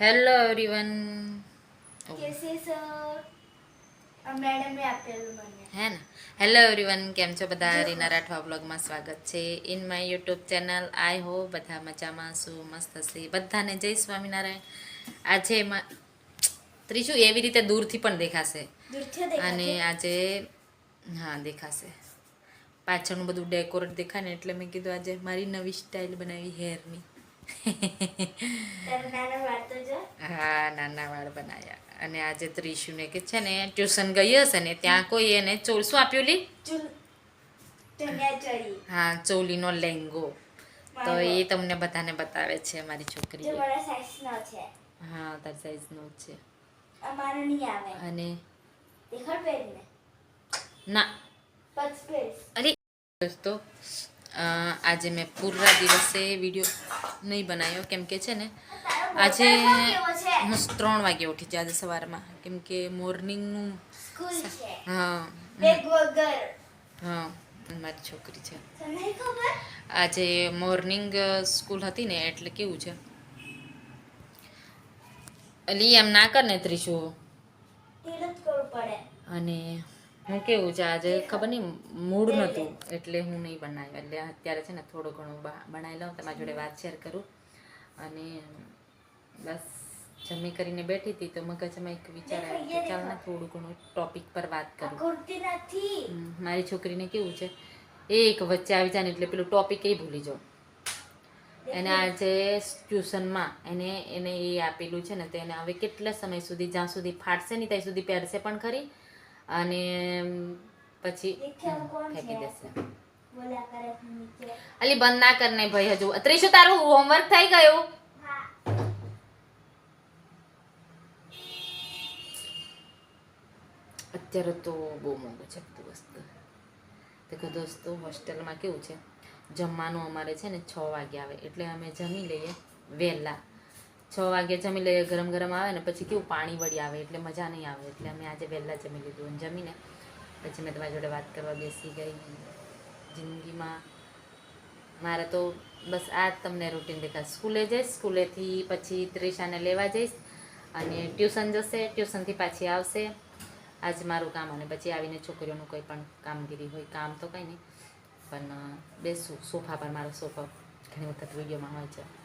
Hello everyone sir? મેડમે આપેલું મને. હે ને? હેલો એવરીવન કેમ છો બધા? રીના રાઠવા બ્લોગમાં સ્વાગત છે. ઇન માય યુટ્યુબ ચેનલ આઈ હો બધા મજામાં શું મસ્ત હશે. બધાને જય સ્વામિનારાયણ. આજે એમાં ત્રીજું એવી રીતે દૂરથી પણ દેખાશે. અને આજે હા દેખાશે. પાછળનું બધું ડેકોરેટ દેખાય ને એટલે મેં કીધું આજે મારી નવી સ્ટાઇલ બનાવી હેરની હા નાના વાળ બનાવ્યા અને આજે ત્રિશુને કે છે ને ટ્યુશન ગઈ હશે ને ત્યાં કોઈ એને ચોલ. શું આપ્યું લી હા ચોલીનો લેંગો. તો એ તમને બધાને બતાવે છે મારી છોકરી હા તારી સાઈઝ નો છે. અને? ના. અરે દોસ્તો આજે મેં પૂરા દિવસે વીડિયો નહીં બનાવ્યો. કેમ કે છે ને આજે હું ત્રણ વાગે ઉઠી આજે સવારમાં. કેમ કે મોર્નિંગનું હા. હા મારી છોકરી છે. આજે મોર્નિંગ સ્કૂલ હતી ને એટલે કેવું છે? અલી એમ ના કર ને ત્રીસુ અને હું કેવું છે આજે ખબર નહીં મૂડ નહોતું એટલે હું નહીં બનાવ્યું એટલે અત્યારે છે ને થોડું ઘણું બનાવી લઉં તમારી જોડે વાત શેર કરું. અને બસ જમી કરીને બેઠી હતી તો મગજમાં એક વિચાર આવ્યો કે ચાલ ને થોડું ઘણું ટોપિક પર વાત કરું. મારી છોકરીને કેવું છે એક વચ્ચે આવી જાય ને એટલે પેલું ટોપિક એ ભૂલી જાઉં. એને આજે ટ્યુશનમાં એને એને એ આપેલું છે ને તો એને હવે કેટલા સમય સુધી જ્યાં સુધી ફાટશે નહીં ત્યાં સુધી પહેરશે પણ ખરી. અને પછી ફેંકી? દેશે. અલી બંધ ના કર ને ભાઈ હજુ. ત્રીસું તારું હોમવર્ક થઈ ગયું? અત્યારે તો બહુ મોંઘું છે બધું વસ્તુ. દેખો દોસ્તો હોસ્ટેલમાં કેવું છે? જમવાનું અમારે છે ને છ વાગે આવે એટલે અમે જમી લઈએ વહેલા. છ વાગે જમી લઈએ, ગરમ ગરમ આવે ને પછી કેવું પાણી વળી આવે, એટલે મજા નહીં આવે. એટલે અમે આજે વહેલા જમી લીધું અને જમીને પછી મેં તમારી જોડે વાત કરવા બેસી ગઈ. જિંદગીમાં મારે તો બસ આ જ તમને રૂટીન દેખાય. સ્કૂલે જઈશ, સ્કૂલેથી પછી ત્રિશાને લેવા જઈશ અને ટ્યુશન જશે, ટ્યુશનથી પાછી આવશે. આજ મારું કામ અને પછી આવીને છોકરીઓનું કંઈ પણ કામગીરી હોય, કામ તો કંઈ નહીં. પણ બેસું. સોફા પર મારો સોફા. ઘણી વખત વિડીયોમાં હોય છે.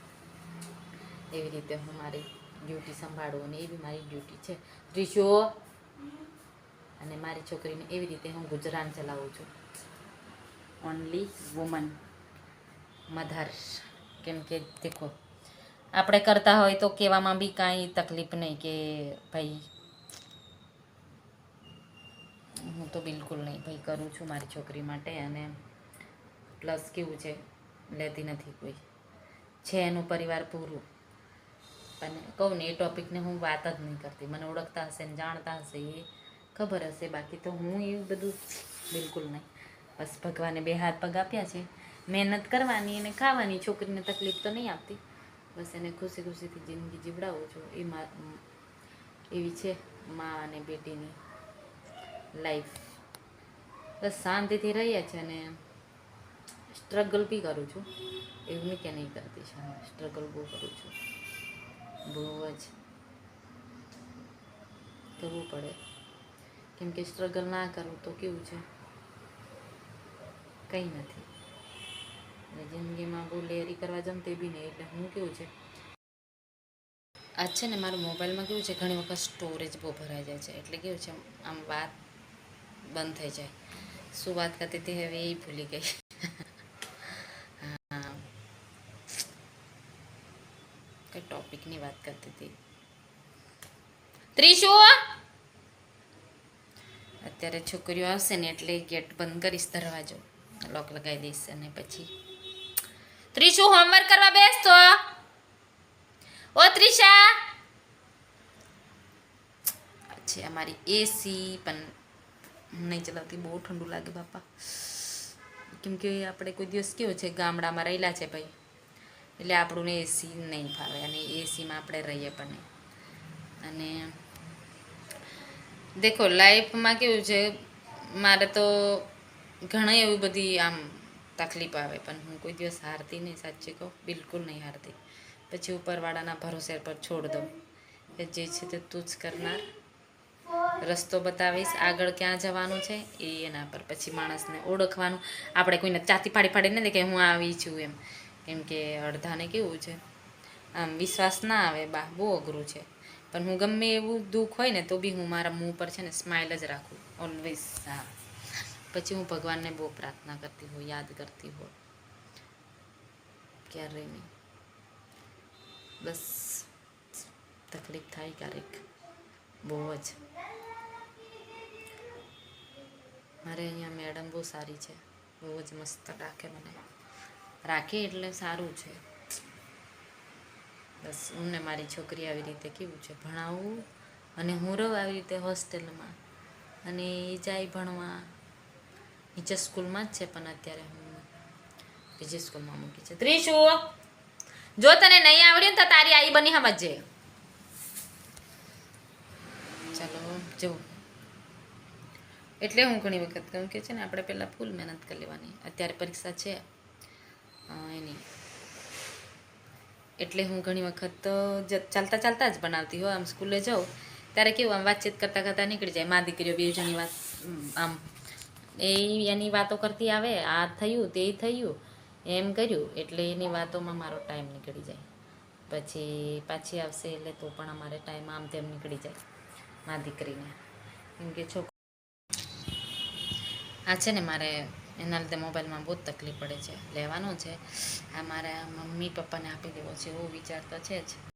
એવી રીતે હું મારી ડ્યુટી સંભાળું અને એવી મારી ડ્યુટી છે. ત્રીજો અને મારી છોકરીને એવી રીતે હું ગુજરાન ચલાવું છું. ઓનલી વુમન મધર કેમ કે દેખો આપણે કરતા હોય તો કહેવામાં બી કાંઈ તકલીફ નહીં કે ભાઈ હું તો બિલકુલ નહીં ભાઈ કરું છું મારી છોકરી માટે અને પ્લસ કેવું છે લેતી નથી કોઈ. છે એનું પરિવાર પૂરું. પણ કહું ને, એ ટોપિકને હું વાત જ નહીં કરતી. મને ઓળખતા હશે ને જાણતા હશે એ ખબર હશે. બાકી તો હું એવું બધું બિલકુલ નહીં. બસ ભગવાને બે હાથ પગ આપ્યા છે. મહેનત કરવાની અને ખાવાની. છોકરીને તકલીફ તો નહીં આપતી. બસ એને ખુશી ખુશીથી જિંદગી જીવડાવું છું. એ મા, એવી છે મા અને બેટીની લાઈફ બસ શાંતિથી રહીએ છે અને સ્ટ્રગલ બી કરું છું. એવું નહીં કે નહીં કરતી. છે સ્ટ્રગલ બહુ કરું છું. બહુ જ કરવું પડે. કેમ કે સ્ટ્રગલ ના કરું તો કેવું છે? કંઈ નથી. અને જિંદગીમાં બહુ લેરી કરવા જમતી બી નહીં, એટલે હું કેવું છે? આજ છે ને મારા મોબાઈલમાં કેવું છે, ઘણી વખત સ્ટોરેજ બહુ ભરાઈ જાય છે. એટલે કેવું છે, આમ વાત બંધ થઈ જાય. શું વાત કરતી હતી હવે એ ભૂલી ગઈ હા કઈ ટોપિકની વાત કરતી હતી. ત્રીસુ અત્યારે છોકરીઓ આવશે ને એટલે ગેટ બંધ કરીશ દરવાજો. લોક લગાવી દઈશ અને પછી. ત્રીસુ હોમવર્ક કરવા બેસતો ઓ ત્રિષા. છે અમારી એસી પણ નહીં ચલાવતી, બહુ ઠંડુ લાગે બાપા. કેમ કે આપણે કોઈ દિવસ કેવો છે, ગામડામાં રહેલા છે ભાઈ. એટલે આપણું એસી નહીં ફાવે અને એસીમાં આપણે રહીએ પણ અને દેખો લાઈફમાં કેવું છે, મારે તો ઘણી એવી બધી આમ તકલીફ આવે, પણ હું કોઈ દિવસ હારતી નહીં, સાચી કહું, બિલકુલ નહીં હારતી. પછી ઉપરવાળાના ભરોસે પર છોડ દઉં કે જે છે તે તું જ કરનાર. રસ્તો બતાવીશ, આગળ ક્યાં જવાનું છે, એ એના પર. પછી માણસને ઓળખવાનું. આપણે કોઈને ચાતી પાડી ફાડીને કે હું આવી છું એમ. કેમ કે અડધાને કેવું છે? આમ વિશ્વાસ ના આવે, બા, બહુ અઘરું છે. પણ હું ગમે એવું દુઃખ હોય ને, તો બી હું મારા મોં પર છે ને સ્માઇલ જ રાખું ઓલવેઝ હા. પછી હું ભગવાનને બહુ પ્રાર્થના કરતી હોઉં, યાદ કરતી હોઉં. ક્યારેય નહીં. બસ, તકલીફ થાય ક્યારેક. બહુ જ. મારે અહીંયા મેડમ બહુ સારી છે. બહુ જ મસ્ત રાખે મને. રાખે એટલે સારું છે. બસ હું ને મારી છોકરી આવી રીતે કેવું છે? ભણાવવું અને હું રહું આવી રીતે હોસ્ટેલમાં અને એ જાય ભણવા. નીચે સ્કૂલમાં જ છે પણ અત્યારે હું બીજી સ્કૂલમાં મૂકી છે. ત્રીશુ, જો તને નહીં આવડ્યું તો તારી આઈ બની સમજે ચાલો, જો. એટલે હું ઘણી વખત કહું કે છે ને, આપણે પહેલાં ફૂલ મહેનત કરી લેવાની. અત્યારે પરીક્ષા છે. એની એટલે હું ઘણી વખત ચાલતા ચાલતા જ બનાવતી હોય આમ સ્કૂલે જાઉં, ત્યારે કેવું, આમ વાતચીત કરતાં કરતાં નીકળી જાય. મા દીકરીઓ બે જણી વાત, આમ, એ એની વાતો કરતી આવે, આ થયું, તે થયું, એમ કર્યું, એટલે એની વાતોમાં મારો ટાઈમ નીકળી જાય. પછી પાછી આવશે, એટલે તો પણ અમારે ટાઈમ આમ તેમ નીકળી જાય મા દીકરીને. કેમ કે છોકરો આ છે ને મારે એના લીધે મોબાઈલમાં બહુ તકલીફ પડે છે. લેવાનો છે. આ મારા મમ્મી પપ્પાને આપી દેવો છે. એવો વિચાર તો છે જ.